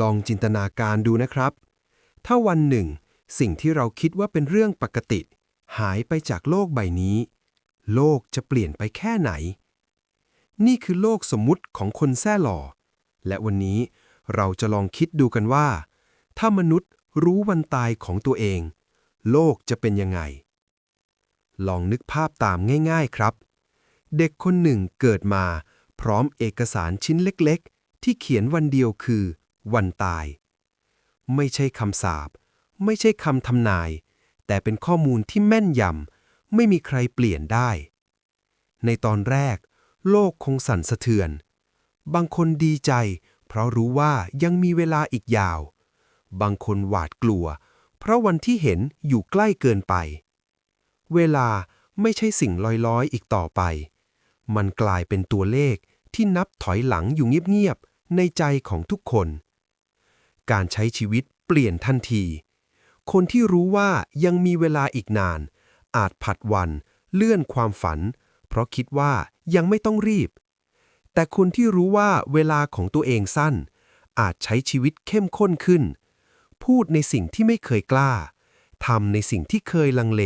ลองจินตนาการดูนะครับ ถ้าวันหนึ่ง สิ่งที่เราคิดว่าเป็นเรื่องปกติ หายไปจากโลกใบนี้ โลกจะเปลี่ยนไปแค่ไหน นี่คือโลกสมมุติของคนแท้หล่อ และวันนี้เราจะลองคิดดูกันว่า ถ้ามนุษย์รู้วันตายของตัวเอง โลกจะเป็นยังไง ลองนึกภาพตามง่ายๆครับ เด็กคนหนึ่งเกิดมา พร้อมเอกสารชิ้นเล็ก ๆ ที่เขียนวันเดียวคือ วันตาย ไม่ใช่คำสาปไม่ใช่คำทำนาย แต่เป็นข้อมูลที่แม่นยำไม่มีใครเปลี่ยนได้ ในตอนแรก โลกคงสั่นสะเทือน บางคนดีใจ เพราะรู้ว่ายังมีเวลาอีกยาว บางคนหวาดกลัว เพราะวันที่เห็นอยู่ใกล้เกินไป เวลาไม่ใช่สิ่งลอยๆอีกต่อไป มันกลายเป็นตัวเลขที่นับถอยหลังอยู่เงียบๆในใจของทุกคน การใช้ชีวิตเปลี่ยนทันที คนที่รู้ว่ายังมีเวลาอีกนาน อาจผัดวัน เลื่อนความฝัน เพราะคิดว่ายังไม่ต้องรีบ แต่คนที่รู้ว่าเวลาของตัวเองสั้น อาจใช้ชีวิตเข้มข้นขึ้น พูดในสิ่งที่ไม่เคยกล้าทำในสิ่งที่เคยลังเล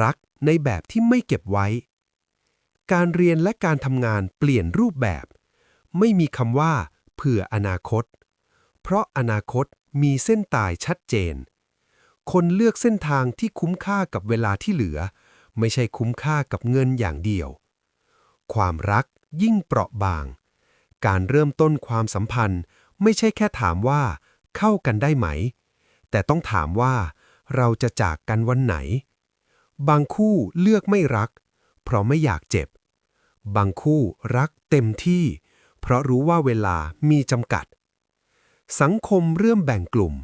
รักในแบบที่ไม่เก็บไว้ การเรียนและการทำงานเปลี่ยนรูปแบบ ไม่มีคำว่า เผื่ออนาคต เพราะอนาคตมีเส้นตายชัดเจน คนเลือกเส้นทางที่คุ้มค่ากับเวลาที่เหลือ ไม่ใช่คุ้มค่ากับเงินอย่างเดียว ความรักยิ่งเปราะบาง การเริ่มต้นความสัมพันธ์ไม่ใช่แค่ถามว่า เข้ากันได้ไหม แต่ต้องถามว่า เราจะจากกันวันไหน บางคู่เลือกไม่รัก เพราะไม่อยากเจ็บ บางคู่รักเต็มที่ เพราะรู้ว่าเวลามีจำกัด สังคมเริ่มแบ่งกลุ่ม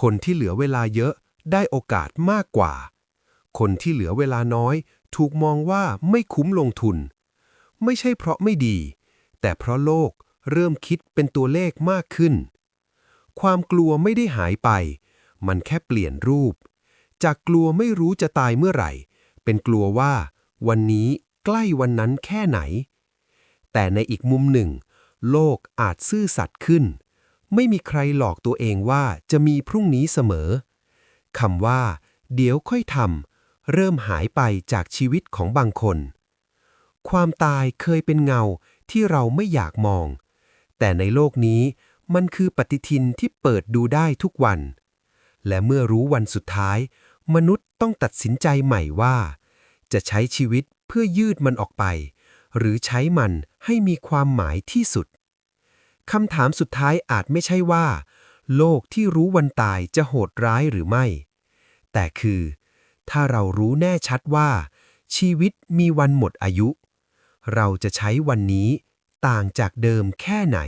คนที่เหลือเวลาเยอะได้โอกาสมากกว่า คนที่เหลือเวลาน้อย ถูกมองว่าไม่คุ้มลงทุน ไม่ใช่เพราะไม่ดี แต่เพราะโลกเริ่มคิดเป็นตัวเลขมากขึ้น ความกลัวไม่ได้หายไป มันแค่เปลี่ยนรูป จากกลัวไม่รู้จะตายเมื่อไหร่ เป็นกลัวว่า วันนี้ใกล้วันนั้นแค่ไหน แต่ในอีกมุมหนึ่ง โลกอาจซื่อสัตย์ขึ้น ไม่มีใครหลอกตัวเองว่าจะมีพรุ่งนี้เสมอคำว่า เดี๋ยวค่อยทำเริ่มหายไปจากชีวิตของบางคน ความตายเคยเป็นเงาที่เราไม่อยากมอง แต่ในโลกนี้มันคือปฏิทินที่เปิดดูได้ทุกวัน และเมื่อรู้วันสุดท้าย มนุษย์ต้องตัดสินใจใหม่ว่า จะใช้ชีวิตเพื่อยืดมันออกไป หรือใช้มันให้มีความหมายที่สุด คำถามสุดท้ายอาจไม่ใช่ว่า โลกที่รู้วันตายจะโหดร้ายหรือไม่ แต่คือ ถ้าเรารู้แน่ชัดว่า ชีวิตมีวันหมดอายุ เราจะใช้วันนี้ต่างจากเดิมแค่ไหน